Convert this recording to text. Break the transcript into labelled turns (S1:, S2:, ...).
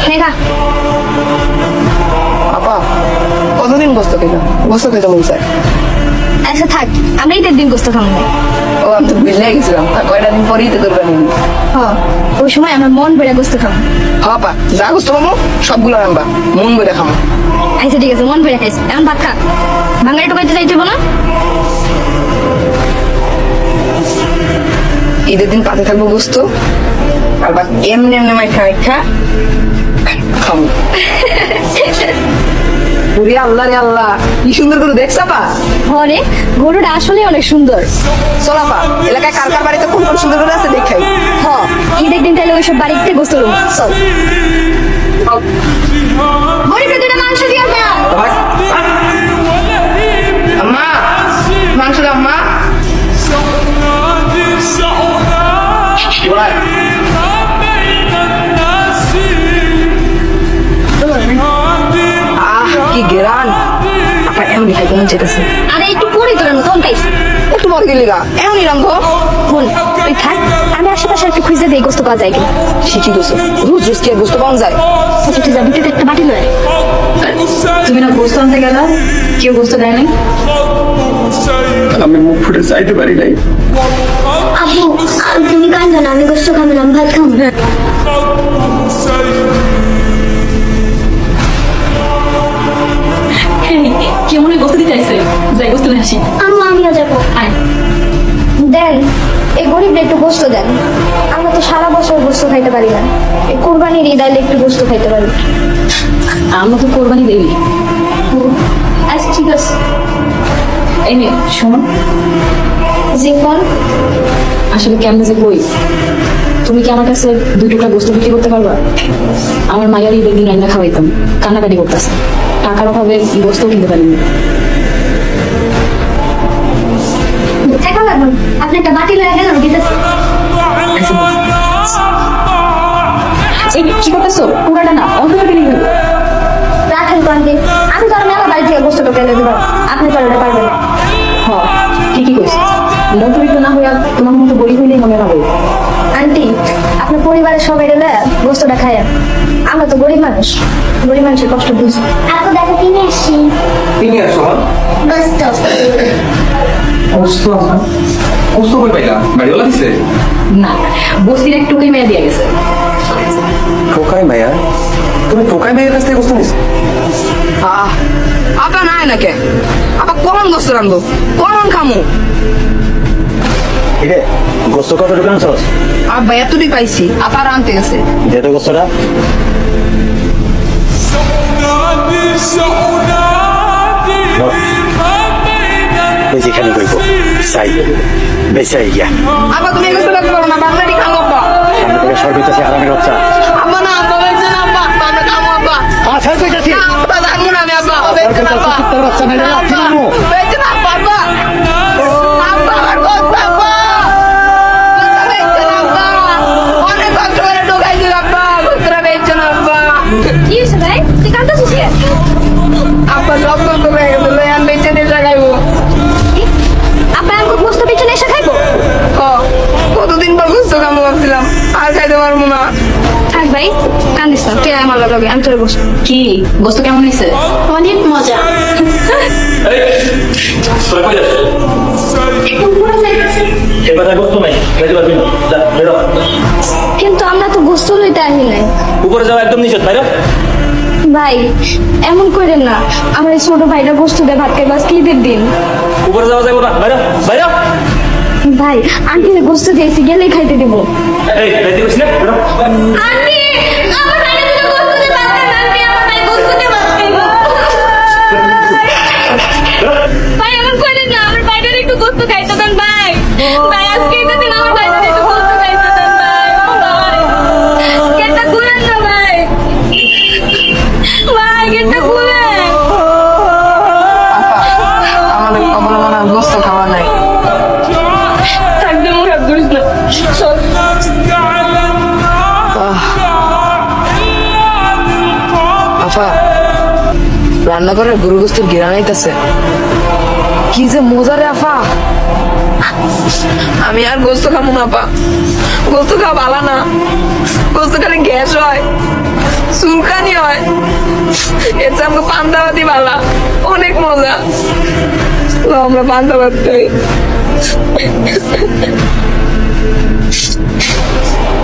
S1: হ্যাঁ খা
S2: আপা কতদিন গোস্ত খেলাম গোস্ত খেতে মন চায়
S1: আচ্ছা থাক আমরা ঈদের দিন গোস্ত খাব না
S2: ও আমি তো বুঝলে গেছিলাম আর কয়টা দিন পরেই তো করবেন
S1: হ ওই সময় আমার মন ভরে গোস্ত খাব
S2: আপা যা গোস্ত পাবো সবগুলো আনবা মন বলে খামো
S1: আচ্ছা ঠিক আছে মন ভরে খাইছি এখন ভাত খা বাঙালি টোকাইতে যাইতে না
S2: ঈদের দিন পাতে থাকব গোস্ত আর বাকি এমনি এমনি মাইখা মাইখা খামো। ওরে আল্লাহ রে আল্লাহ কি সুন্দর গরু দেখছ আপা?
S1: হরে গরুটা আসলে অনেক সুন্দর।
S2: সোলাপা এলাকায় কার কার বাড়িতে কোন কোন সুন্দর গরু আছে দেখাই।
S1: হ ঈদের দিন তাহলে ওইসব বাড়িতে গোসল চল। গরিব দুটা মাংস দাও
S2: চেতেছে
S1: আরে একটু পরে তোর তখন খাইছি
S2: ও তোমার কি লিগা এমনই রান্ধ
S1: ফোন তুই থাক আমি আশেপাশে একটু খুঁজে দিই গোস্ত পাওয়া যায় কিনা।
S2: ঠিকই গেছো রোজ রোজ কি আর গোস্ত পাওয়া যায়।
S1: আচ্ছা তুই যাবি একটা বাটি লয়
S2: তুমি না গোস্ত আনতে গেলা? কেউ গোস্ত দেয় নাই?
S3: আমি মুখ ফুটে চাইতে পারি নাই।
S1: আব্বু তুমি কান্দো না আমি গোস্ত খাব না ভাত খাব দেন এই গরিবরা একটু গোস্ত দেন। আমরা তো সারা বছর গোস্ত খাইতে পারি না। এই কোরবানির ঈদ আইলে একটু গোস্ত খাইতে পারি।
S4: আমরা তো কোরবানি দেই
S1: আচ্ছা ঠিক আছে।
S4: এই নে শোনো।
S1: জি কোন?
S4: আসলে কেমনে যে কই? তুমি কি আমার কাছে দুই টুকরা গোস্ত বিক্রি করতে পারবা? আমার মায়ের ঈদের দিন রান্না খাওয়াইতাম কান্নাকাটি করতেছে। টাকার অভাবে গোস্ত কিনতে পারিনি।
S1: আপনি একটা বাটি লয়ে গেলেন দিতেছি
S4: এই কি করতেছো? পুরাটা না অল্প করে নিয়ে গেলো
S1: রাখেন কন্দি আমি তো আর মেলা বাড়ি থেকে গোস্ত টোকে এনে দেবো আপনি তো এটা পারবেন না।
S4: হ ঠিকই কইছো। মধ্যবিত্ত না হইয়া তোমার মতো গরিব হইলেই মনে হবে।
S1: আন্টি আপনার পরিবারের সবাই এলে গোস্তটা খায় আমরা তো গরিব মানুষ। গরিব মানুষের কষ্ট বুঝি। আপু দেখো কিনে আসছি
S3: তিনি আসো
S1: গোস্ত
S3: কষ্ট কষ্ট করে পাইলা? বাড়িওয়ালা দিছে?
S4: না বস্তির এক টুকাই মেয়ে দিয়ে গেছে।
S3: টোকাই মায়া তুমি টোকাই মায়ের কাছ থেকে কষ্ট নিস
S2: আহ আপা নাই না কে আপা কমন গোস্ত রান্ধবো? কমন খামু?
S5: কিরে গোস্ত কত দোকান আনছস?
S2: আব্বা এতটুকু পাইছি। আপা আনতে গেছে।
S5: দে তো গোস্তটা খানি কইব চাই বেচাই গিয়া।
S2: আবার তুমি এগুলো লাগতে পারো না বাংলাটি খামো আব্বা।
S5: সামনে থেকে সর্বিত আছে আরামের বাচ্চা।
S2: আব্বা না আব্বা বলছে না আব্বা আমরা খামো আব্বা।
S5: আচ্ছা কইতাছি।
S2: আব্বা।
S1: লগে আমি তোরে বসবো
S4: কি? গোস্ত কেমন হয়েছে?
S1: অনেক মজা। কিন্তু আমরা তো গোস্ত লইতে আসি নাই।
S5: উপরে যাওয়া একদম নিষেধ বাইরো
S1: ভাই এমন করেন না। আমার এই ছোট ভাইটা গোস্ত দিয়ে ভাত খাইবা আজকে ঈদের দিন।
S5: উপরে যাওয়া যাবে না বাইরো বাইরো
S1: ভাই আন্টি গোস্ত দিয়েছি গেলেই খাইতে দেবো।
S5: এই খাইতে কইছ না
S1: আন্টি আমার থাকবে মুখ হাত ধরিস না চল
S2: আফা রান্না গরু গোস্তের গিরা কি যে মজা রে আফা আমি আর গোস্ত খাব না আপা গোস্ত খাওয়া ভালো না গোস্ত খেলে গ্যাস হয় চুলকানি হয় চেয়ে আমাকে পান্তাবাতি বালা অনেক মজা আমরা পান্তাবাদ খাই Thank you.